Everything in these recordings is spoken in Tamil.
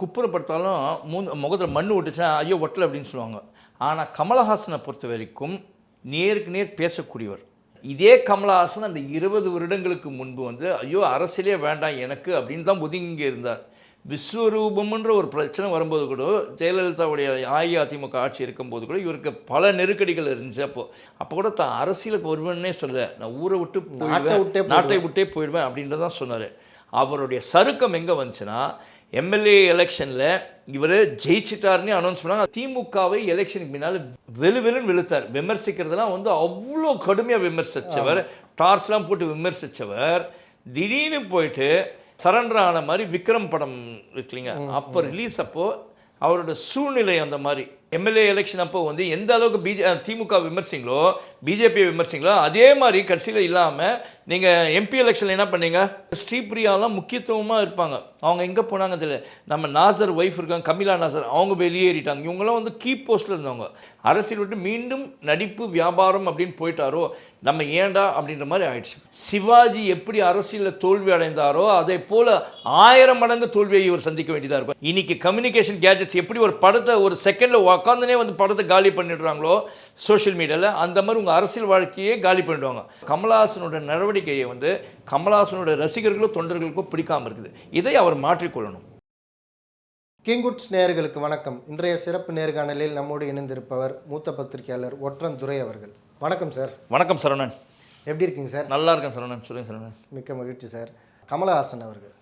குப்புறப்படுத்தாலும் மூ முகத்தில் மண் விட்டுச்சுன்னா ஐயோ ஒட்டலை அப்படின்னு சொல்லுவாங்க. ஆனால் கமலஹாசனை பொறுத்த வரைக்கும் நேருக்கு நேர் பேசக்கூடியவர். இதே கமலஹாசன் அந்த இருபது வருடங்களுக்கு முன்பு வந்து ஐயோ அரசியலே வேண்டாம் எனக்கு அப்படின்னு தான் ஒதுங்கி இருந்தார். விஸ்வரூபம்ன்ற ஒரு பிரச்சனை வரும்போது கூட ஜெயலலிதாவுடைய அஇஅதிமுக ஆட்சி இருக்கும்போது கூட இவருக்கு பல நெருக்கடிகள் இருந்துச்சு அப்போ. அப்போ கூட தான் அரசியலுக்கு வருவேன்னே சொல்ல நான் ஊரை விட்டு போயிடுவேன் நாட்டை விட்டே போயிடுவேன். அப்படின்ட்டு தான் சொன்னார். அவருடைய சருக்கம் எங்கே வந்துச்சுன்னா எம்எல்ஏ எலெக்ஷனில் இவர் ஜெயிச்சிட்டாருன்னு அனௌன்ஸ் பண்ணாங்க. திமுகவை எலெக்ஷனுக்கு முன்னால் வெளு வெளுன்னு வெளுத்தார். விமர்சிக்கிறதெல்லாம் வந்து அவ்வளோ கடுமையாக விமர்சித்தவர் டார்ச்லாம் போட்டு விமர்சித்தவர் திடீர்னு போயிட்டு சரண்டர் ஆன மாதிரி விக்ரம் படம் இருக்கு இல்லைங்க அப்போ ரிலீஸ் அப்போ அவரோட சூழ்நிலை அந்த மாதிரி. எம்எல்ஏ எலெக்ஷன் அப்போ வந்து எந்த அளவுக்கு பிஜே திமுக விமர்சிங்களோ பிஜேபி விமர்சிங்களோ அதே மாதிரி கட்சியில் இல்லாமல் நீங்கள் எம்பி எலெக்ஷனில் என்ன பண்ணீங்க? ஸ்ரீபிரியாலாம் முக்கியத்துவமாக இருப்பாங்க. அவங்க எங்கே போனாங்க தெரியல. நம்ம நாசர் ஒய்ஃப் இருக்காங்க கமிலா நாசர் அவங்க வெளியேறிட்டாங்க. இவங்களாம் வந்து கீ போஸ்ட்டில் இருந்தவங்க. அரசியல் விட்டு மீண்டும் நடிப்பு வியாபாரம் அப்படின்னு போயிட்டாரோ நம்ம ஏண்டா அப்படின்ற மாதிரி ஆயிடுச்சு. சிவாஜி எப்படி அரசியலில் தோல்வி அடைந்தாரோ அதே போல் ஆயிரம் மடங்கு தோல்வியை இவர் சந்திக்க வேண்டியதாக இருக்கும். இன்றைக்கி கம்யூனிகேஷன் கேஜெட்ஸ் எப்படி ஒரு படத்தை ஒரு செகண்டில் உக்காந்துனே வந்து படத்தை காலி பண்ணிடுறாங்களோ சோஷியல் மீடியாவில் அந்த மாதிரி உங்கள் அரசியல் வாழ்க்கையே காலி பண்ணிடுவாங்க. கமலஹாசனோட நடவடிக்கையை வந்து கமலஹாசனோட ரசிகர்களோ தொண்டர்களுக்கோ பிடிக்காம இருக்குது. இதை அவர் மாற்றிக்கொள்ளணும். கிங்குட்ஸ் நேயர்களுக்கு வணக்கம். இன்றைய சிறப்பு நேர்காணலில் நம்மோடு இணைந்திருப்பவர் மூத்த பத்திரிகையாளர் ஒற்றன் துரை அவர்கள். வணக்கம் சார். வணக்கம் சரவணன். எப்படி இருக்கீங்க சார்? நல்லா இருக்கேன் சரவணன். சொல்லுங்க சரவணன். மிக்க மகிழ்ச்சி சார். கமலஹாசன் அவர்கள்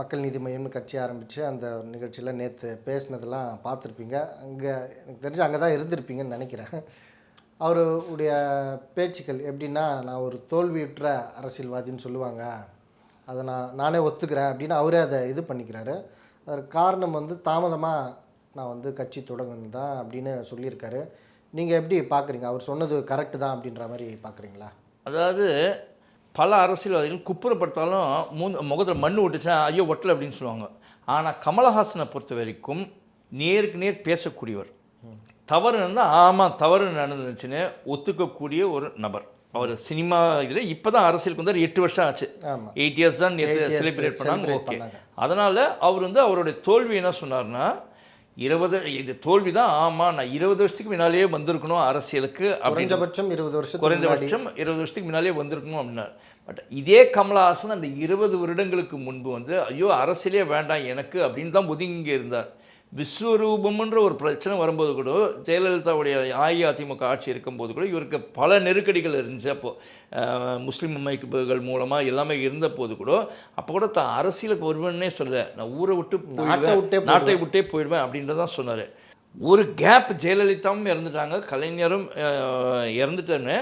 மக்கள் நீதி மையம்னு கட்சி ஆரம்பித்து அந்த நிகழ்ச்சியில் நேற்று பேசினதெல்லாம் பார்த்துருப்பீங்க. அங்கே எனக்கு தெரிஞ்சு அங்கே தான் இருந்திருப்பீங்கன்னு நினைக்கிறேன். அவருடைய பேச்சுக்கள் எப்படின்னா நான் ஒரு தோல்வியுற்ற அரசியல்வாதின்னு சொல்லுவாங்க. அதை நான் நானே ஒத்துக்கிறேன் அப்படின்னு அவரே அதை இது பண்ணிக்கிறாரு. அதற்கு காரணம் வந்து தாமதமாக நான் வந்து கட்சி தொடங்கணும் தான் அப்படின்னு சொல்லியிருக்காரு. நீங்கள் எப்படி பார்க்குறீங்க? அவர் சொன்னது கரெக்டு தான் அப்படின்ற மாதிரி பார்க்குறீங்களா? அதாவது பல அரசியல்வாதிகள் குப்புறப்படுத்தாலும் மூ முகத்தில் மண் விட்டுச்சுன்னா ஐயோ ஒட்டலை அப்படின்னு சொல்லுவாங்க. ஆனால் கமலஹாசனை பொறுத்த வரைக்கும் நேருக்கு நேர் பேசக்கூடியவர். தவறு நடந்தால் ஆமாம் தவறு நடந்துச்சுன்னு ஒத்துக்கக்கூடிய ஒரு நபர். அவர் சினிமா இதில் இப்போ தான் அரசியலுக்கு வந்து எட்டு வருஷம் ஆச்சு. எயிட் இயர்ஸ் தான் நேற்று செலிப்ரேட் பண்ணாங்க ஓகே. அதனால் அவர் வந்து அவருடைய தோல்வி என்ன சொன்னார்னா இருபது இது தோல்வி தான் ஆமாம் நான் இருபது வருஷத்துக்கு முன்னாலேயே வந்திருக்கணும் அரசியலுக்கு குறைஞ்சபட்சம் இருபது வருஷம் குறைந்தபட்சம் இருபது வருஷத்துக்கு முன்னாலே வந்திருக்கணும் அப்படின்னார். பட் இதே கமலஹாசன் அந்த இருபது வருடங்களுக்கு முன்பு வந்து ஐயோ அரசியலே வேண்டாம் எனக்கு அப்படின்னு தான் ஒதுங்கி இருந்தார். விஸ்வரூபம்ன்ற ஒரு பிரச்சனை வரும்போது கூட ஜெயலலிதாவுடைய அஇஅதிமுக ஆட்சி இருக்கும்போது கூட இவருக்கு பல நெருக்கடிகள் இருந்துச்சு. அப்போது முஸ்லீம் அமைப்புகள் மூலமாக எல்லாமே இருந்த போது கூட அப்போ கூட தான் அரசியலுக்கு வருவேன்னே சொல்ல நான் ஊரை விட்டு போயிடுவேன் நாட்டை விட்டே போயிடுவேன். அப்படின்றதான் சொன்னார். ஒரு கேப் ஜெயலலிதாவும் இறந்துட்டாங்க. கலைஞரும் இறந்துட்டேன்னு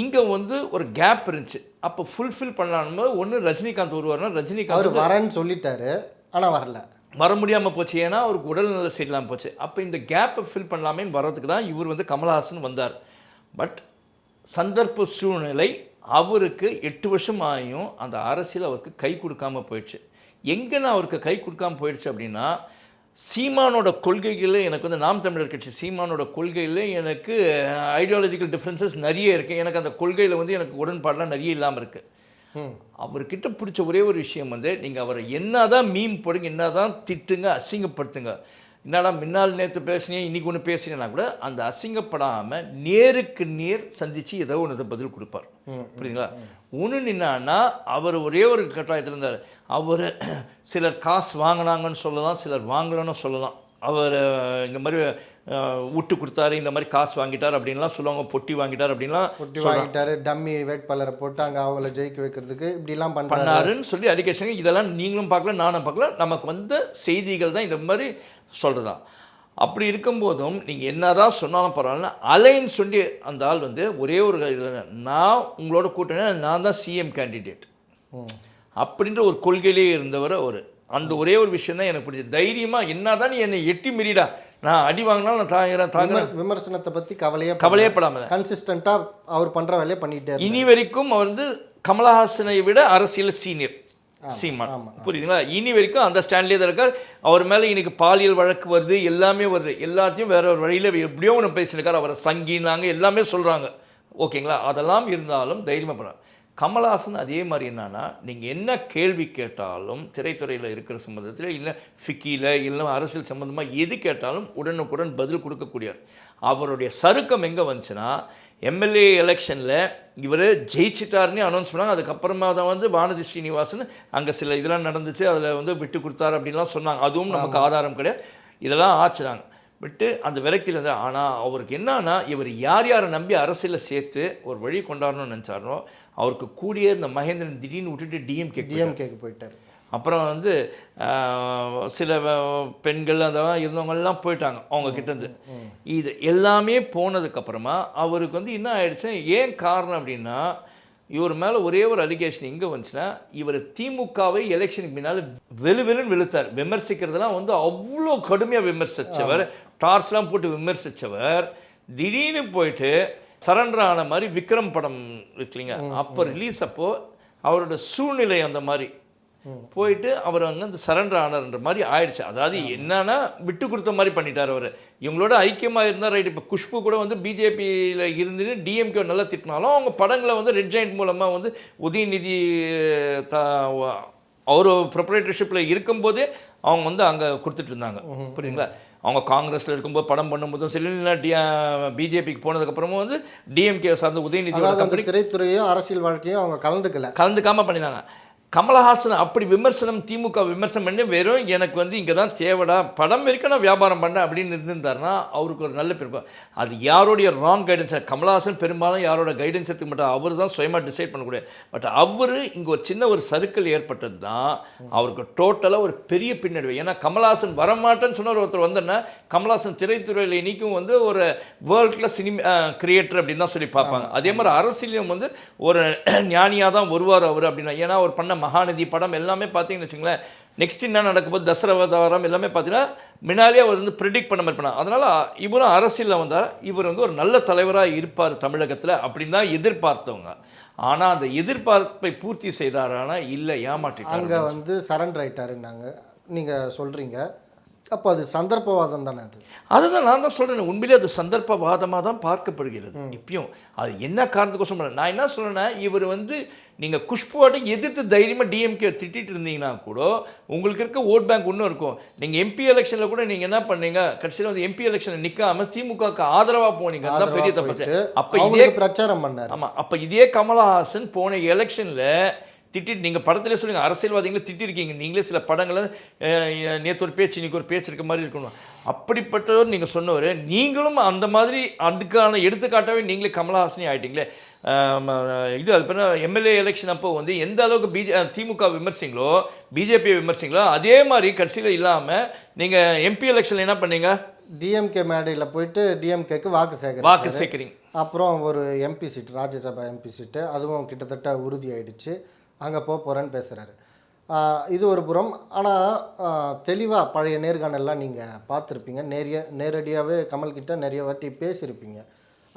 இங்கே வந்து ஒரு கேப் இருந்துச்சு. அப்போ ஃபுல்ஃபில் பண்ணலான்னு ஒன்று ரஜினிகாந்த் வருவார்னா ரஜினிகாந்த் வரேன்னு சொல்லிட்டாரு ஆனால் வரல. வர முடியாமல் போச்சு. ஏன்னா அவருக்கு உடல்நல சரியில்லாமல் போச்சு. அப்போ இந்த கேப்பை ஃபில் பண்ணலாமேன்னு வர்றதுக்கு தான் இவர் வந்து கமல்ஹாசன் வந்தார். பட் சந்தர்ப்ப சூழ்நிலை அவருக்கு எட்டு வருஷம் ஆகியும் அந்த அரசியல் அவருக்கு கை கொடுக்காம போயிடுச்சு. எங்கன்னு அவருக்கு கை கொடுக்காமல் போயிடுச்சு அப்படின்னா சீமானோட கொள்கைகளில் எனக்கு வந்து நாம் தமிழர் கட்சி சீமானோட கொள்கையில் எனக்கு uh, ஐடியாலஜிக்கல் டிஃப்ரென்சஸ் நிறைய இருக்குது எனக்கு அந்த கொள்கையில் வந்து எனக்கு உடன்பாடெலாம் நிறைய இல்லாமல் இருக்குது அவர்கிட்ட பிடிச்ச ஒரே ஒரு விஷயம் வந்து நீங்கள் அவரை என்னதான் மீம் போடுங்க என்னதான் திட்டுங்க அசிங்கப்படுத்துங்க. என்னடா முன்னால் நேற்று பேசுனீங்க இன்னைக்கு ஒன்று பேசுனீங்கன்னா கூட அந்த அசிங்கப்படாமல் நேருக்கு நேர் சந்தித்து ஏதோ ஒன்று பதில் கொடுப்பார். புரியுதுங்களா? ஒன்று நின்னான்னா அவர் ஒரே ஒரு கட்டாயத்தில் இருந்தார். அவர் சிலர் காசு வாங்கினாங்கன்னு சொல்லலாம் சிலர் வாங்கலன்னு சொல்லலாம். அவர் இந்த மாதிரி விட்டு கொடுத்தாரு இந்த மாதிரி காசு வாங்கிட்டார் அப்படின்லாம் சொல்லுவாங்க பொட்டி வாங்கிட்டார் அப்படின்லாம் பொட்டி வாங்கிட்டாரு டம்மி வேட்பாளரை போட்டு அங்கே அவங்கள ஜெயிக்க வைக்கிறதுக்கு இப்படிலாம் பண்ணாருன்னு சொல்லி அலிகேஷன் இதெல்லாம் நீங்களும் பார்க்கல நானும் பார்க்கல நமக்கு வந்த செய்திகள் தான் இந்த மாதிரி சொல்கிறதா அப்படி இருக்கும்போதும் நீங்கள் என்னதான் சொன்னாலும் பரவாயில்ல அலைன்னு சொல்லி அந்த ஆள் வந்து ஒரே ஒரு இதில் நான் உங்களோட கூட்டணி நான் தான் சிஎம் கேண்டிடேட் அப்படின்ற ஒரு கொள்கையிலே இருந்தவர் அவர். அந்த ஒரே ஒரு விஷயம் தான் எனக்கு பிடிச்சது. தைரியமாக என்னதான் நீ என்னை எட்டி மீறிடா நான் அடி வாங்கினாலும் நான் தாங்கிறேன் தாங்குறேன். விமர்- விமர்சனத்தை பத்தி கவலையே கவலையே படாமல் கன்சிஸ்டண்டா அவர் பண்ற வேலையை பண்ணிட்டே. இனி வரைக்கும் அவர் வந்து கமலஹாசனை விட அரசியல் சீனியர் சீமான். புரியுதுங்களா? இனி வரைக்கும் அந்த ஸ்டாண்ட்லேயே தான் இருக்கார். அவர் மேலே இன்னைக்கு பாலியல் வழக்கு வருது எல்லாமே வருது. எல்லாத்தையும் வேற ஒரு வழியில் எப்படியோ ஒன்று பேசியிருக்கார். அவரை சங்கினாங்க எல்லாமே சொல்கிறாங்க ஓகேங்களா? அதெல்லாம் இருந்தாலும் தைரியமாக பண்ணுறாங்க கமலஹாசன் அதே மாதிரி என்னன்னா நீங்கள் என்ன கேள்வி கேட்டாலும் திரைத்துறையில் இருக்கிற சம்மந்தத்தில் இல்லை ஃபிக்கியில் இல்லை அரசியல் சம்மந்தமாக எது கேட்டாலும் உடனுக்குடன் பதில் கொடுக்கக்கூடியவர். அவருடைய சருக்கம் எங்கே வந்துச்சுன்னா எம்எல்ஏ எலெக்ஷனில் இவர் ஜெயிச்சிட்டாருன்னு அனௌன்ஸ் பண்ணாங்க. அதுக்கப்புறமா தான் வந்து வானதி ஸ்ரீனிவாசன் அங்கே சில இதெல்லாம் நடந்துச்சு அதில் வந்து விட்டு கொடுத்தாரு அப்படின்லாம் சொன்னாங்க. அதுவும் நமக்கு ஆதாரம் கிடையாது. இதெல்லாம் ஆச்சுனாங்க. விட்டு அந்த விரக்தியில் இருந்தார் ஆனால் அவருக்கு என்னன்னா இவர் யார் யாரை நம்பி அரசியலில் சேர்த்து ஒரு வழி கொண்டாடணும்னு நினச்சாரோ அவருக்கு கூடிய இந்த மகேந்திரன் திடீர்னு விட்டுட்டு டிஎம்கே டிஎம்கேக்கு போயிட்டார். அப்புறம் வந்து சில பெண்கள் அதெல்லாம் இருந்தவங்கெல்லாம் போயிட்டாங்க அவங்க கிட்டேருந்து இது எல்லாமே போனதுக்கப்புறமா அவருக்கு வந்து என்ன ஆயிடுச்சு ஏன் காரணம் அப்படின்னா இவர் மேலே ஒரே ஒரு அலிகேஷன் எங்கே வந்துச்சுன்னா இவர் திமுகவை எலெக்ஷனுக்கு முன்னால் வெளு வெளுன்னு வெளுத்தார். விமர்சிக்கிறதெல்லாம் வந்து அவ்வளோ கடுமையாக விமர்சித்தவர் டார்ச்லாம் போட்டு விமர்சித்தவர் திடீர்னு போயிட்டு சரண்டர் ஆன மாதிரி விக்ரம் படம் இருக்கு இல்லைங்க அப்போ ரிலீஸ் அப்போ அவரோட சூழ்நிலை அந்த மாதிரி. போயிட்டு அவர் அங்கே அந்த சரண்டர் ஆனார்ன்ற மாதிரி ஆயிடுச்சு. அதாவது என்னன்னா விட்டு கொடுத்த மாதிரி பண்ணிட்டார் அவர். இவங்களோட ஐக்கியமாக இருந்தால் ரைட் இப்போ குஷ்பு கூட வந்து பிஜேபியில் இருந்துன்னு டிஎம்கே நல்லா திட்டினாலும் அவங்க படங்களை வந்து ரெட் ஜாயிண்ட் மூலமாக வந்து உதயநிதி த அவர் ப்ரொப்ரேட்டர்ஷிப்பில் இருக்கும்போதே அவங்க வந்து அங்கே கொடுத்துட்டு இருந்தாங்க. புரியுதுங்களா? அவங்க காங்கிரஸில் இருக்கும்போது படம் பண்ணும்போதும் சரி இல்லை பிஜேபிக்கு போனதுக்கப்புறமும் வந்து டிஎம்கே சார்ந்த அந்த திரைத்துறையும் அரசியல் வாழ்க்கையும் அவங்க கலந்துக்கல. கலந்துக்காம பண்ணினாங்க. கமலஹாசன் அப்படி விமர்சனம் திமுக விமர்சனம் பண்ணி வெறும் எனக்கு வந்து இங்கே தான் தேவைடா படம் வரைக்கும் நான் வியாபாரம் பண்ணேன் அப்படின்னு இருந்திருந்தாருன்னா அவருக்கு ஒரு நல்ல பேர் அது யாருடைய ராங் கைடன்ஸ் கமலஹாசன் பெரும்பாலும் யாரோட கைடன்ஸ் எடுத்துக்க மாட்டார். அவர் தான் சுயமாக டிசைட் பண்ணக்கூடிய. பட் அவர் இங்கே ஒரு சின்ன ஒரு சர்க்கிள் ஏற்பட்டது தான் அவருக்கு டோட்டலாக ஒரு பெரிய பின்னடைவு. ஏன்னா கமலஹாசன் வரமாட்டேன்னு சொன்ன ஒருத்தர் வந்தோன்னா கமலஹாசன் திரைத்துறையில் இன்றைக்கும் வந்து ஒரு வேர்ல்ட் கிளாஸ் சினிமா கிரியேட்டர் அப்படின்னு தான் சொல்லி பார்ப்பாங்க. அதே மாதிரி அரசியலையும் வந்து ஒரு ஞானியாக தான் வருவார் அவர் அப்படின்னா. ஏன்னா அவர் பண்ண மகாநதி படம் எல்லாமே பார்த்தீங்கன்னு வச்சுங்களேன். நெக்ஸ்ட் என்ன நடக்கும்போது தசரவதாரம் எல்லாமே பார்த்தீங்கன்னா முன்னாலே அவர் வந்து ப்ரிடிக்ட் பண்ண மாதிரி பண்ணார். அதனால் இவரும் அரசியலில் வந்தார். இவர் வந்து ஒரு நல்ல தலைவராக இருப்பார் தமிழகத்தில் அப்படின்னு தான் எதிர்பார்த்தவங்க. ஆனால் அந்த எதிர்பார்ப்பை பூர்த்தி செய்தாரானா இல்லை ஏமாற்றிட்டார் அங்கே வந்து சரண்டர் ஆயிட்டாருன்னாங்க. நீங்கள் சொல்கிறீங்க அப்போ அது சந்தர்ப்பவாதம் தானே அது? அதுதான் நான் தான் சொல்கிறேன் உண்மையிலே அது சந்தர்ப்பவாதமாக தான் பார்க்கப்படுகிறது. இப்பயும் அது என்ன காரணத்துக்கோசம் நான் என்ன சொல்கிறேன்னா இவர் வந்து நீங்கள் குஷ்புவாட்டை எதிர்த்து தைரியமாக டிஎம்கே திட்டிட்டு இருந்தீங்கன்னா கூட உங்களுக்கு இருக்க ஓட் பேங்க் இன்னும் இருக்கும். நீங்கள் எம்பி எலெக்ஷனில் கூட நீங்கள் என்ன பண்ணீங்க கடைசியில் வந்து எம்பி எலெக்ஷனில் நிற்காம திமுகவுக்கு ஆதரவாக போனீங்க. அதுதான் பெரிய தப்பு. அப்போ இதே பிரச்சாரம் பண்ணார். ஆமாம் அப்போ இதே கமலஹாசன் போன எலெக்ஷனில் திட்டிட்டு நீங்கள் படத்திலே சொல்லுங்க அரசியல்வாதிகளை திட்டிருக்கீங்க. நீங்களே சில படங்களை நேற்று ஒரு பேச்சு இன்னைக்கு ஒரு பேச்சு இருக்க மாதிரி இருக்கணும் அப்படிப்பட்டவர் நீங்கள் சொன்னவர் நீங்களும் அந்த மாதிரி அதுக்கான எடுத்துக்காட்டாவே நீங்களே கமலஹாசனே ஆயிட்டீங்களே. ஆம், இது அது பண்ண எம்எல்ஏ எலெக்ஷன் அப்போ வந்து எந்த அளவுக்கு பிஜே திமுக விமர்சிங்களோ பிஜேபியை விமர்சிங்களோ அதே மாதிரி கட்சியில் இல்லாமல் நீங்கள் எம்பி எலெக்ஷனில் என்ன பண்ணீங்க? டிஎம்கே மேடையில் போயிட்டு டிஎம்கேக்கு வாக்கு சேகரி வாக்கு சேர்க்குறீங்க அப்புறம் ஒரு MP seat Rajya Sabha MP seat அதுவும் கிட்டத்தட்ட உறுதி ஆயிடுச்சு. அங்கே போக போகிறேன்னு பேசுகிறாரு இது ஒரு புறம். ஆனால் தெளிவாக பழைய நேர்காணல்லாம் நீங்கள் பார்த்துருப்பீங்க. நேரிய நேரடியாகவே கமல்கிட்ட நிறைய வாட்டி பேசியிருப்பீங்க.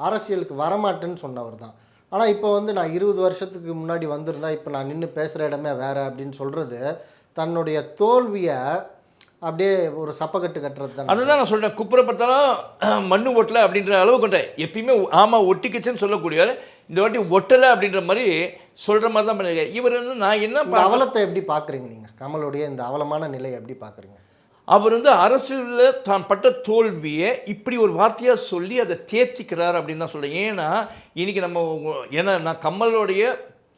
அரசியலுக்கு வரமாட்டேன்னு சொன்னவர் தான். ஆனால் இப்போ வந்து நான் இருபது வருஷத்துக்கு முன்னாடி வந்திருந்தா இப்போ நான் நின்று பேசுகிற இடமே வேறு அப்படின்னு சொல்கிறது தன்னுடைய தோல்வியை அப்படியே ஒரு சப்பக்கட்டு கட்டுறது தானே? அதுதான் நான் சொல்றேன். குப்புறப்படுத்தாலும் மண்ணு ஒட்டலை அப்படின்ற அளவு கொண்டேன் எப்பயுமே ஆமாம் ஒட்டிக்கிச்சுன்னு சொல்லக்கூடியவர் இந்த வாட்டி ஒட்டலை அப்படின்ற மாதிரி சொல்கிற மாதிரி தான் பண்ணிருக்காரு இவர் வந்து நான் என்ன அவலத்தை எப்படி பார்க்குறீங்க நீங்கள் கமலுடைய இந்த அவலமான நிலையை எப்படி பார்க்குறீங்க? அவர் வந்து அரசியலில் தான் பட்ட தோல்வியை இப்படி ஒரு வார்த்தையாக சொல்லி அதை தேர்த்திக்கிறார் அப்படின்னு தான் சொல்கிறேன் ஏன்னா இன்னைக்கு நம்ம ஏன்னா நான் கமலோடைய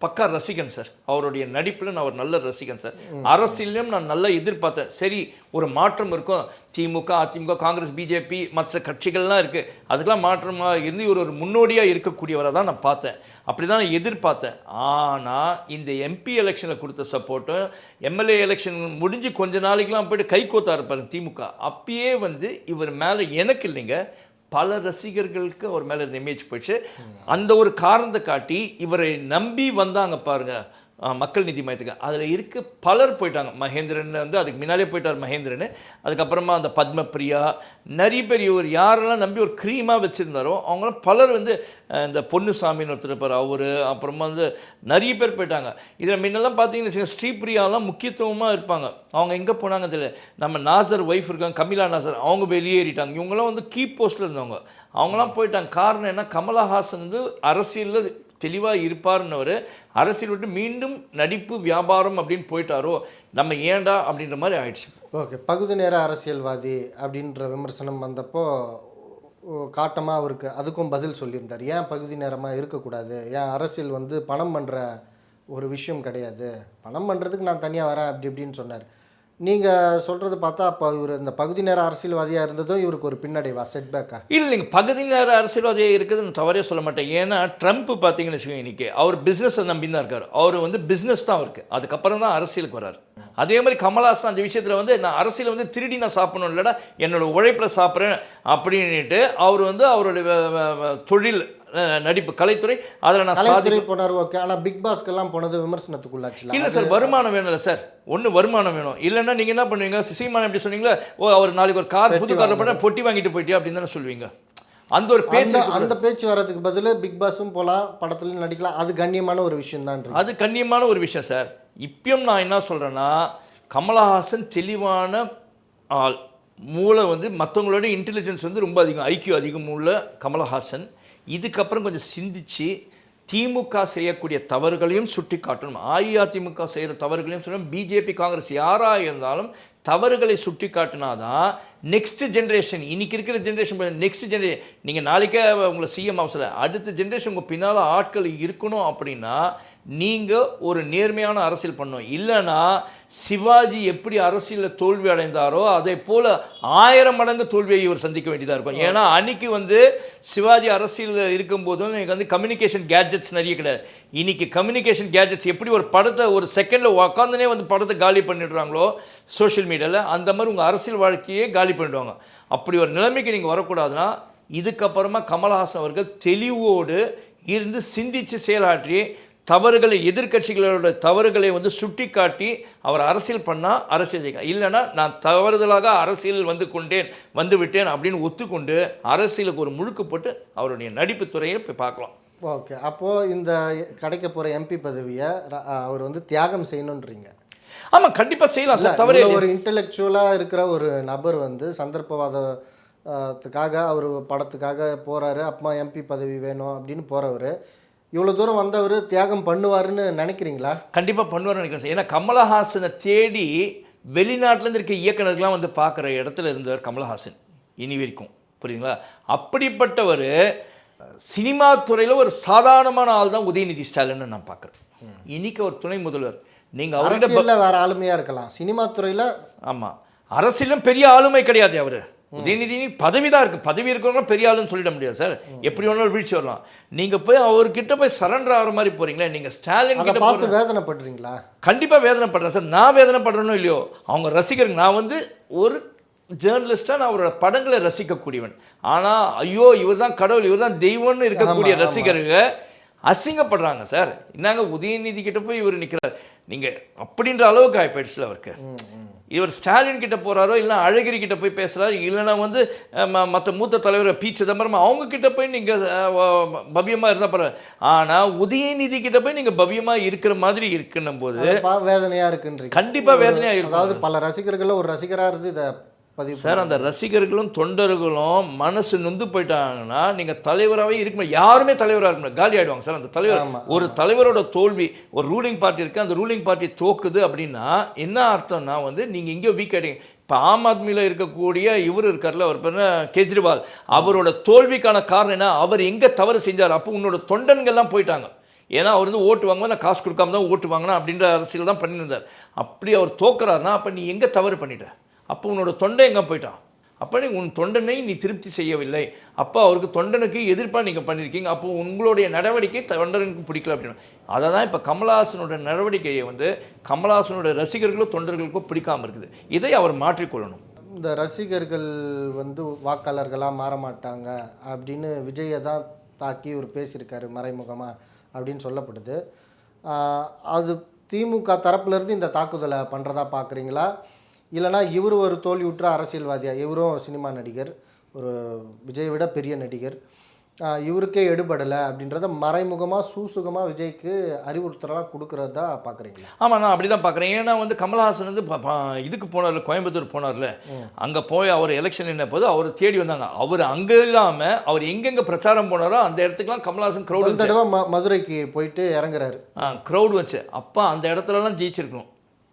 பக்கா ரசிகன் சார். அவருடைய நடிப்பில் நான் ஒரு நல்ல ரசிகன் சார். அரசியலையும் நான் நல்லா எதிர்பார்த்தேன். சரி ஒரு மாற்றம் இருக்கும். திமுக அதிமுக காங்கிரஸ் பிஜேபி மற்ற கட்சிகள்லாம் இருக்குது அதுக்கெல்லாம் மாற்றமாக இருந்து இவர் ஒரு முன்னோடியாக இருக்கக்கூடியவரை தான் நான் பார்த்தேன். அப்படி தான் நான் எதிர்பார்த்தேன். ஆனால் இந்த எம்பி எலெக்ஷனில் கொடுத்த சப்போர்ட்டும் எம்எல்ஏ எலெக்ஷன் முடிஞ்சு கொஞ்ச நாளைக்கெலாம் போயிட்டு கை கோத்தா இருப்பார் திமுக. அப்பயே வந்து இவர் மேலே எனக்கு இல்லைங்க. பல ரசிகர்களுக்கு அவர் மேலே இந்த இமேஜ் போயிடுச்சு. அந்த ஒரு காரணத்தை காட்டி இவரை நம்பி வந்தாங்க பாருங்க. மக்கள் நீதி மையத்துக்கு. அதில் இருக்க பலர் போயிட்டாங்க. மகேந்திரன் வந்து அதுக்கு முன்னாலே போயிட்டார் மகேந்திரன். அதுக்கப்புறமா அந்த பத்மபிரியா நிறைய பேர் இவர் யாரெல்லாம் நம்பி ஒரு க்ரீமாக வச்சுருந்தாரோ அவங்களாம் பலர் வந்து இந்த பொன்னுசாமின்னு ஒருத்தர் இருப்பார் அவர் அப்புறமா வந்து நிறைய பேர் போயிட்டாங்க. இதில் முன்னெல்லாம் பார்த்தீங்கன்னு வச்சுக்கோங்க ஸ்ரீபிரியாலாம் முக்கியத்துவமாக இருப்பாங்க. அவங்க எங்கே போனாங்க தெரியல. நம்ம நாசர் ஒய்ஃப் இருக்காங்க கமிலா நாசர் அவங்க வெளியேறிட்டாங்க. இவங்களாம் வந்து கீ போஸ்ட்டில் இருந்தவங்க. அவங்களாம் போயிட்டாங்க. காரணம் என்ன? கமலஹாசன் வந்து அரசியலில் தெளிவாக இருப்பார்னவர் அரசியல் விட்டு மீண்டும் நடிப்பு வியாபாரம் அப்படின்னு போயிட்டாரோ நம்ம ஏண்டா அப்படின்ற மாதிரி ஆயிடுச்சு. ஓகே பகுதி நேர அரசியல்வாதி அப்படின்ற விமர்சனம் வந்தப்போ காட்டமாக அவருக்கு அதுக்கும் பதில் சொல்லியிருந்தார். ஏன் பகுதி நேரமாக இருக்கக்கூடாது? ஏன் அரசியல் வந்து பணம் பண்ணுற ஒரு விஷயம் கிடையாது? பணம் பண்ணுறதுக்கு நான் தனியாக வரேன் அப்படி இப்படின்னு சொன்னார். நீங்கள் சொல்கிறது பார்த்தா அப்போ இவர் இந்த பகுதி நேர அரசியல்வாதியாக இருந்ததும் இவருக்கு ஒரு பின்னடைவா செட்பேக்கா இல்லை நீங்கள் பகுதி நேர அரசியல்வாதியாக இருக்குது நான் தவறே சொல்ல மாட்டேன். ஏன்னா ட்ரம்ப் பார்த்தீங்கன்னு வச்சுக்கோங்க இன்னைக்கு அவர் பிஸ்னஸை நம்பி தான் இருக்கார். அவர் வந்து பிஸ்னஸ் தான் இருக்குது அதுக்கப்புறம் தான் அரசியலுக்கு வரார் அதே மாதிரி கமல்ஹாசன் அந்த விஷயத்தில் வந்து நான் அரசியல் வந்து திருடி நான் சாப்பிடணும் இல்லைடா என்னோட உழைப்பில் சாப்பிட்றேன் அப்படின்ட்டு அவர் வந்து அவருடைய தொழில் நடிப்பு கலைத்துறை அதில் நான் சாதி கலைத்துறை போனார் ஓகே. ஆனால் பிக் பாஸ்க்கெல்லாம் போனது விமர்சனத்துக்குள்ளாச்சுல. இல்லை சார் வருமானம் வேணும்ல சார். ஒன்று வருமானம் வேணும். இல்லைன்னா நீங்கள் என்ன பண்ணுவீங்க? சீமான் எப்படி சொன்னீங்களா? ஓ அவர் நாளைக்கு ஒரு கார் புது காரில் பண்ண பொட்டி வாங்கிட்டு போயிட்டியா அப்படின்னு தானே சொல்லுவீங்க. அந்த ஒரு பேச்சு அந்த பேச்சு வர்றதுக்கு பதில் பிக் பாஸும் போகலாம் படத்துலையும் நடிக்கலாம். அது கண்ணியமான ஒரு விஷயம் தான் அது கண்ணியமான ஒரு விஷயம் சார். இப்பயும் நான் என்ன சொல்கிறேன்னா கமலஹாசன் தெளிவான ஆள். மூளை வந்து மற்றவங்களோட இன்டெலிஜென்ஸ் வந்து ரொம்ப அதிகம். ஐக்கியூ அதிகம் உள்ள கமலஹாசன். இதுக்கப்புறம் கொஞ்சம் சிந்திச்சு திமுக செய்யக்கூடிய தவறுகளையும் சுட்டி காட்டணும் அஇஅதிமுக செய்கிற தவறுகளையும் சொல்லணும். பிஜேபி காங்கிரஸ் யாராக இருந்தாலும் தவறுகளை சுட்டி காட்டினாதான் நெக்ஸ்ட் ஜென்ரேஷன் இன்றைக்கி இருக்கிற ஜென்ரேஷன் நெக்ஸ்ட் ஜென்ரேஷன் நீங்கள் நாளைக்கே உங்களை சிஎம் அவசரம் அடுத்த ஜென்ரேஷன் உங்கள் பின்னால் ஆட்கள் இருக்கணும் அப்படின்னா நீங்கள் ஒரு நேர்மையான அரசியல் பண்ணணும். இல்லைன்னா சிவாஜி எப்படி அரசியலில் தோல்வி அடைந்தாரோ அதே போல் ஆயிரம் மடங்கு தோல்வியை இவர் சந்திக்க வேண்டியதாக இருக்கும். ஏன்னா அன்னைக்கு வந்து சிவாஜி அரசியலில் இருக்கும்போதும் எனக்கு வந்து கம்யூனிகேஷன் கேட்ஜெட்ஸ் நிறைய கிடையாது. இன்னைக்கு கம்யூனிகேஷன் கேட்ஜெட்ஸ் எப்படி ஒரு படத்தை ஒரு செகண்டில் உக்காந்துனே வந்து படத்தை காலி பண்ணிடுறாங்களோ சோஷியல் மீடியாவில் அந்த மாதிரி உங்கள் அரசியல் வாழ்க்கையே காலி பண்ணிடுவாங்க. அப்படி ஒரு நிலைமைக்கு நீங்கள் வரக்கூடாதுன்னா இதுக்கப்புறமா கமல்ஹாசன் அவர்கள் தெளிவோடு இருந்து சிந்தித்து செயலாற்றி தவறுகளை எதிர்க்கட்சிகளோட தவறுகளை வந்து சுட்டிக்காட்டி அவர் அரசியல் பண்ணால் அரசியல் ஜெயிக்கலாம் இல்லைன்னா நான் தவறுதலாக அரசியல் வந்து கொண்டேன் வந்து விட்டேன் அப்படின்னு ஒத்துக்கொண்டு அரசியலுக்கு ஒரு முழுக்கு போட்டு அவருடைய நடிப்பு துறையை போய் பார்க்கலாம். ஓகே. அப்போது இந்த கிடைக்க போகிற எம்பி பதவியை அவர் வந்து தியாகம் செய்யணுன்றீங்க. ஆமாம் கண்டிப்பாக செய்யலாம். சார் தவறே ஒரு இன்டெலெக்சுவலாக இருக்கிற ஒரு நபர் வந்து சந்தர்ப்பவாதத்துக்காக அவர் படத்துக்காக போகிறாரு அப்பா எம்பி பதவி வேணும் அப்படின்னு போகிறவர் இவ்வளோ தூரம் வந்தவர் தியாகம் பண்ணுவாருன்னு நினைக்கிறீங்களா? கண்டிப்பாக பண்ணுவார்னு நினைக்கிறேன் சார். ஏன்னா கமலஹாசனை தேடி வெளிநாட்டிலேருந்து இருக்க இயக்குனர்கள்லாம் வந்து பார்க்குற இடத்துல இருந்தவர் கமலஹாசன் இனி வரைக்கும். புரியுதுங்களா? அப்படிப்பட்டவர் சினிமா துறையில் ஒரு சாதாரணமான ஆள் தான் உதயநிதி ஸ்டாலின்னு நான் பார்க்குறேன். இன்னைக்கு ஒரு துணை முதல்வர். நீங்கள் அரசியலில் வேற ஆளுமையாக இருக்கலாம். சினிமா துறையில் ஆமாம் அரசியலும் பெரிய ஆளுமை கிடையாது அவர். உதயநிதி பதவி தான் இருக்குது பதவி இருக்கிறவங்க பெரிய ஆளுன்னு சொல்லிட முடியாது சார். எப்படி வேணாலும் வீழ்ச்சி வரலாம். நீங்கள் போய் அவர்கிட்ட போய் சரண்டர் ஆகிற மாதிரி போகிறீங்களே நீங்கள் ஸ்டாலின் கிட்ட பார்த்து வேதனைப்படுறீங்களா? கண்டிப்பாக வேதனைப்படுறேன் சார். நான் வேதனைப்படுறேனோ இல்லையோ அவங்க ரசிகருங்க நான் வந்து ஒரு ஜேர்னலிஸ்டாக நான் அவரோட படங்களை ரசிக்கக்கூடியவன். ஆனால் ஐயோ இவர் தான் கடவுள் இவர் தான் தெய்வம்னு இருக்கக்கூடிய. ரசிகருங்க அசிங்கப்படுறாங்க சார். என்னங்க உதயநிதி கிட்ட போய் இவர் நிற்கிறார் நீங்கள் அப்படின்ற அளவுக்கு ஆகிப்போயிடுச்சுல அவருக்கு. இவர் ஸ்டாலின் கிட்ட போறாரோ இல்லை அழகிரி கிட்ட போய் பேசுறாரு இல்லைன்னா வந்து மற்ற மூத்த தலைவர் பி சிதம்பரம் அவங்க கிட்ட போய் நீங்கள் பவ்யமாக இருந்தால் பரவாயில்ல ஆனால் உதயநிதி கிட்ட போய் நீங்கள் பவ்யமாக இருக்கிற மாதிரி இருக்குன்னும் போது வேதனையாக இருக்குன்றீங்க கண்டிப்பா வேதனையா இருக்கும். அதாவது பல ரசிகர்கள் ஒரு ரசிகராக இருந்து இதை பதிவு சார் அந்த ரசிகர்களும் தொண்டர்களும் மனசு நொந்து போயிட்டாங்கன்னா நீங்கள் தலைவராகவே இருக்க யாருமே தலைவராக இருக்க காலி ஆயிடுவாங்க சார் அந்த தலைவர். ஒரு தலைவரோட தோல்வி ஒரு ரூலிங் பார்ட்டி இருக்குது அந்த ரூலிங் பார்ட்டி தோக்குது அப்படின்னா என்ன அர்த்தம்னா வந்து நீங்கள் எங்கேயோ வீக் ஆகிட்டீங்க இப்போ ஆம் ஆத்மியில் இருக்கக்கூடிய இவர் இருக்கார்ல அவர் பேர்? கெஜ்ரிவால். அவரோட தோல்விக்கான காரணம் என்ன? அவர் எங்கே தவறு செஞ்சார்? அப்போ உன்னோட தொண்டன்கள்லாம் போயிட்டாங்க. ஏன்னா அவர் வந்து ஓட்டு வாங்கும்போது நான் காசு கொடுக்காம தான் ஓட்டு வாங்கினா அப்படின்ற அரசியல் தான் பண்ணியிருந்தார். அப்படி அவர் தோக்குறாருன்னா அப்போ நீ எங்கே தவறு பண்ணிட்ட? அப்போ உன்னோட தொண்டை எங்கே போயிட்டான்? அப்போ நீ உன் தொண்டனை நீ திருப்தி செய்யவில்லை. அப்போ அவருக்கு தொண்டனுக்கு எதிர்ப்பாக நீங்கள் பண்ணியிருக்கீங்க அப்போ உங்களுடைய நடவடிக்கை தொண்டனுக்கு பிடிக்கல அப்படின்னு. அதை தான் இப்போ கமலஹாசனோட நடவடிக்கையை வந்து கமலஹாசனோட ரசிகர்களோ தொண்டர்களுக்கோ பிடிக்காமல் இருக்குது. இதை அவர் மாற்றிக்கொள்ளணும். இந்த ரசிகர்கள் வந்து வாக்காளர்களாக மாற மாட்டாங்க அப்படின்னு விஜயை தான் தாக்கி இவர் பேசியிருக்காரு மறைமுகமாக அப்படின்னு சொல்லப்படுது. அது திமுக தரப்புலேருந்து இந்த தாக்குதலை பண்ணுறதா பார்க்குறீங்களா இல்லைனா இவர் ஒரு தோல்வியுற்ற அரசியல்வாதியா? இவரும் சினிமா நடிகர் ஒரு விஜயை விட பெரிய நடிகர். இவருக்கே எடுபடலை அப்படின்றத மறைமுகமாக சூசுகமாக விஜய்க்கு அறிவுறுத்தலாக கொடுக்குறதா பார்க்குறீங்களா ஆமாம் நான் அப்படி தான் பார்க்குறேன் ஏன்னா வந்து கமல்ஹாசன் வந்து இதுக்கு போனார்ல கோயம்புத்தூர் போனார்ல. அங்கே போய் அவர் எலெக்ஷன் என்ன போது அவர் தேடி வந்தாங்க. அவர் அங்கே இல்லாமல் அவர் எங்கெங்கே பிரச்சாரம் போனாரோ அந்த இடத்துக்குலாம் கமல்ஹாசன் ஒரு க்ரௌடு தடவை ம மதுரைக்கு போயிட்டு இறங்குறாரு. க்ரௌடு வச்சு அப்போ அந்த இடத்துலலாம் ஜெயிச்சிருக்கணும்.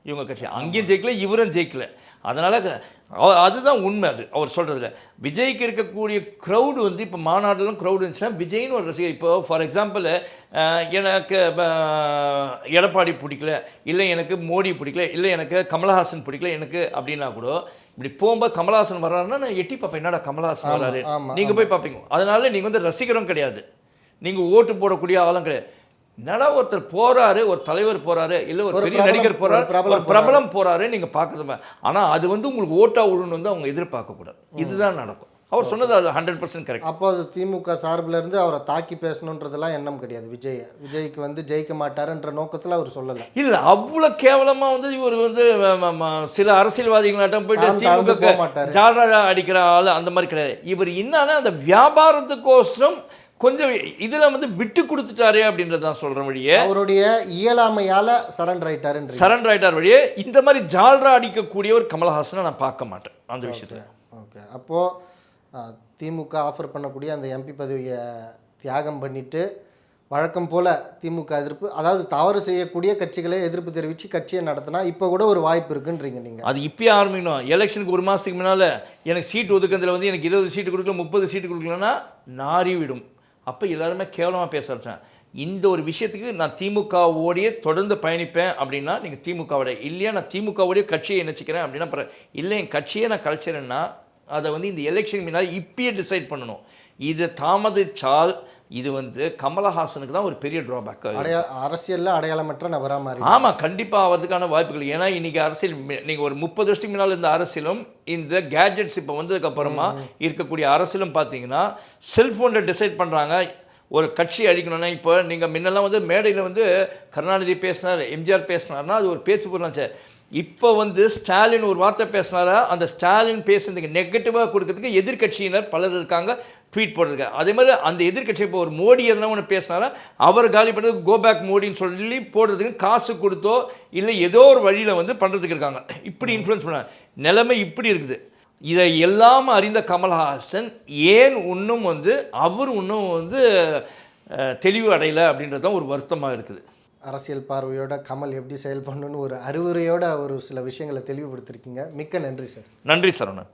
இவங்க கட்சி. அங்கேயும் ஜெயிக்கல இவரும் ஜெயிக்கல. அதனால் அதுதான் உண்மை அது. அவர் சொல்கிறதுல விஜய்க்கு இருக்கக்கூடிய க்ரௌடு வந்து இப்போ மாநாடுலாம் க்ரௌடு இருந்துச்சுன்னா விஜய்னு ஒரு ரசிகர் இப்போ ஃபார் எக்ஸாம்பிள் எனக்கு எடப்பாடி பிடிக்கல இல்லை எனக்கு மோடி பிடிக்கல இல்லை எனக்கு கமலஹாசன் பிடிக்கல எனக்கு அப்படின்னா கூட இப்படி போகும்போது கமலஹாசன் வர்றாருன்னா நான் எட்டி பார்ப்பேன் என்னடா கமலஹாசன் வர்றாரு? நீங்கள் போய் பார்ப்பீங்க. அதனால நீங்கள் வந்து ரசிகரும் கிடையாது. நீங்கள் ஓட்டு போடக்கூடிய ஆளும் கிடையாது. என்னடா ஒருத்தர் போறாரு ஒரு தலைவர் போறாரு இல்லை ஒரு பெரிய நடிகர் போறாரு ஒரு பிரபலம் போறாரு. நீங்க பார்க்கறது ஆனால் அது வந்து உங்களுக்கு ஓட்டா விடணும் வந்து அவங்க எதிர்பார்க்க கூடாது இதுதான் நடக்கும். அவர் சொன்னது அது ஹண்ட்ரட் பர்சன்ட் கரெக்ட் அப்போ அது திமுக சார்புல இருந்து அவரை தாக்கி பேசணுன்றதெல்லாம் எண்ணம் கிடையாது. விஜய் விஜய்க்கு வந்து ஜெயிக்க மாட்டாருன்ற நோக்கத்தில் அவர் சொல்லலை. இல்ல அவ்வளோ கேவலமா வந்து இவர் வந்து சில அரசியல்வாதிகளாட்டம் போயிட்டு திமுக போக மாட்டாரு. ஜாலரா அடிக்கிற ஆள் அந்த மாதிரி கிடையாது. இவர் என்னன்னா அந்த வியாபாரத்துக்கோசரம் கொஞ்சம் இதுல வந்து விட்டு கொடுத்துட்டாரே அப்படின்றது தான் சொல்றேன் வழியே. அவருடைய இயலாமையால சரண்டர் ஆயிட்டாருன்ற சரண்டர் ஆயிட்டார் வழியே. இந்த மாதிரி ஜால்ரா அடிக்கக்கூடியவர் கமலஹாசனை நான் பார்க்க மாட்டேன். அந்த விஷயத்துல. ஓகே. அப்போது திமுக ஆஃபர் பண்ணக்கூடிய அந்த எம்பி பதவியை தியாகம் பண்ணிட்டு வழக்கம் போல திமுக எதிர்ப்பு அதாவது தவறு செய்யக்கூடிய கட்சிகளே எதிர்ப்பு தெரிவித்து கட்சியை நடத்தினா இப்போ கூட ஒரு வாய்ப்பு இருக்குன்றீங்க நீங்கள் அது இப்பயே ஆரம்பிக்கணும். எலெக்ஷனுக்கு ஒரு மாதத்துக்கு முன்னால் எனக்கு சீட் ஒதுக்குறதுல வந்து எனக்கு இருபது சீட்டு கொடுக்கல முப்பது சீட்டு கொடுக்கலன்னா நாரி விடும். அப்போ எல்லாருமே கேவலமாக பேச ஆரம்பிச்சேன் இந்த ஒரு விஷயத்துக்கு நான் திமுகவோடையே தொடர்ந்து பயணிப்பேன் அப்படின்னா நீங்கள் திமுகவோட இல்லையா நான் திமுகவோடைய கட்சியை நினச்சிக்கிறேன் அப்படின்னா அப்புறம் இல்லை என் கட்சியை நான் கழிச்சிறேன்னா அதை வந்து இந்த எலெக்ஷன் முன்னால் இப்பயே டிசைட் பண்ணணும். இது தாமதித்தால் இது வந்து கமலஹாசனுக்கு தான் ஒரு பெரிய ட்ராபேக் அரசியலில் அடையாளமற்ற நபராக மாறி. ஆமாம் கண்டிப்பாக ஆகிறதுக்கான வாய்ப்புகள். ஏன்னா இன்றைக்கி அரசியல் நீங்கள் ஒரு முப்பது வருஷத்துக்கு முன்னால் இருந்த அரசியலும் இந்த கேஜெட்ஸ் இப்போ வந்ததுக்கப்புறமா இருக்கக்கூடிய அரசியலும் பார்த்தீங்கன்னா செல்ஃபோனில் டிசைட் பண்ணுறாங்க ஒரு கட்சி அழிக்கணும்னா இப்போ நீங்கள் முன்னெல்லாம் வந்து மேடையில் வந்து கருணாநிதி பேசினார் எம்ஜிஆர் பேசினார்னா அது ஒரு பேச்சு பொருளாச்சு. இப்போ வந்து ஸ்டாலின் ஒரு வார்த்தை பேசினாரா? அந்த ஸ்டாலின் பேசுறதுக்கு நெகட்டிவாக கொடுக்கறதுக்கு எதிர்க்கட்சியினர் பலர் இருக்காங்க ட்வீட் போடுறதுக்கு அதே மாதிரி அந்த எதிர்க்கட்சி இப்போ ஒரு மோடி எதனா ஒன்று பேசினாரா? அவர் காலி பண்ணுறது கோ பேக் மோடின்னு சொல்லி போடுறதுக்கு காசு கொடுத்தோ இல்லை ஏதோ ஒரு வழியில் வந்து பண்ணுறதுக்கு இருக்காங்க. இப்படி இன்ஃப்ளூயன்ஸ் பண்ணாங்க. நிலைமை இப்படி இருக்குது. இதை எல்லாம் அறிந்த கமல்ஹாசன் ஏன் இன்னும் வந்து அவர் இன்னும் வந்து தெளிவு அடையலை அப்படின்றது தான் ஒரு வருத்தமாக இருக்குது. அரசியல் பார்வையோட கமல் எப்படி செயல்படணும்னு ஒரு அறிவுரையோட ஒரு சில விஷயங்களை தெளிவுபடுத்திருக்கீங்க மிக்க நன்றி சார். நன்றி சரவணன்